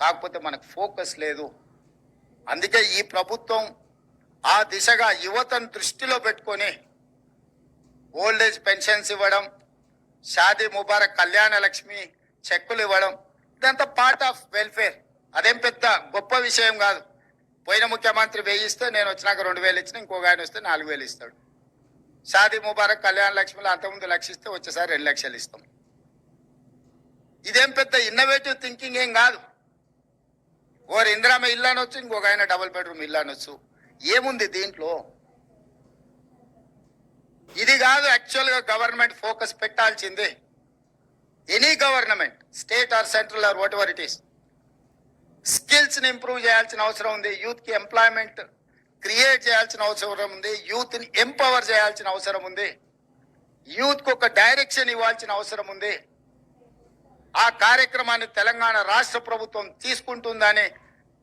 కాకపోతే మనకు ఫోకస్ లేదు. అందుకే ఈ ప్రభుత్వం ఆ దిశగా యువతను దృష్టిలో పెట్టుకొని ఓల్డ్ ఏజ్ పెన్షన్స్ ఇవ్వడం షాదీ ముబారక్ కళ్యాణ లక్ష్మి చెక్కులు ఇవ్వడం ఇదంతా పార్ట్ ఆఫ్ వెల్ఫేర్ అదేం పెద్ద గొప్ప విషయం కాదు. పోయిన ముఖ్యమంత్రి వెయ్యి ఇస్తే నేను వచ్చినాక రెండు వేలు ఇచ్చిన ఇంకొక ఆయన వస్తే నాలుగు వేలు ఇస్తాడు. షాదీ ముబారక్ కళ్యాణ లక్ష్మిలో అంతకుముందు లక్ష ఇస్తే వచ్చేసారి రెండు లక్షలు ఇస్తాం. ఇదేం పెద్ద ఇన్నోవేటివ్ థింకింగ్ ఏం కాదు. ఓరు ఇందిరామ ఇల్లు అనొచ్చు ఇంకొక ఆయన డబుల్ బెడ్రూమ్ ఇల్లు అనొచ్చు ఏముంది దీంట్లో? ఇది కాదు యాక్చువల్గా గవర్నమెంట్ ఫోకస్ పెట్టాల్సిందే. Any government state or central or whatever it is స్కిల్స్ని ఇంప్రూవ్ చేయాల్సిన అవసరం ఉంది. యూత్కి ఎంప్లాయ్మెంట్ క్రియేట్ చేయాల్సిన అవసరం ఉంది. యూత్ని ఎంపవర్ చేయాల్సిన అవసరం ఉంది. యూత్కు ఒక డైరెక్షన్ ఇవ్వాల్సిన అవసరం ఉంది. ఆ కార్యక్రమాన్ని తెలంగాణ రాష్ట్ర ప్రభుత్వం తీసుకుంటుందని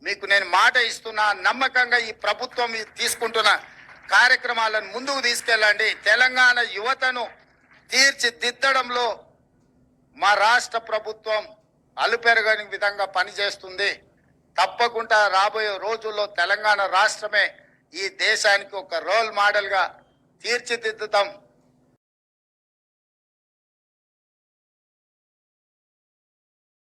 మీకు నేను మాట ఇస్తున్నా నమ్మకంగా ఈ ప్రభుత్వం తీసుకుంటున్న కార్యక్రమాలను ముందుకు తీసుకెళ్ళండి. తెలంగాణ యువతను తీర్చిదిద్దడంలో మా రాష్ట్ర ప్రభుత్వం అలుపెరగని విధంగా పనిచేస్తుంది. తప్పకుండా రాబోయే రోజుల్లో తెలంగాణ రాష్ట్రమే ఈ దేశానికి ఒక రోల్ మోడల్గా తీర్చిదిద్దుతాం.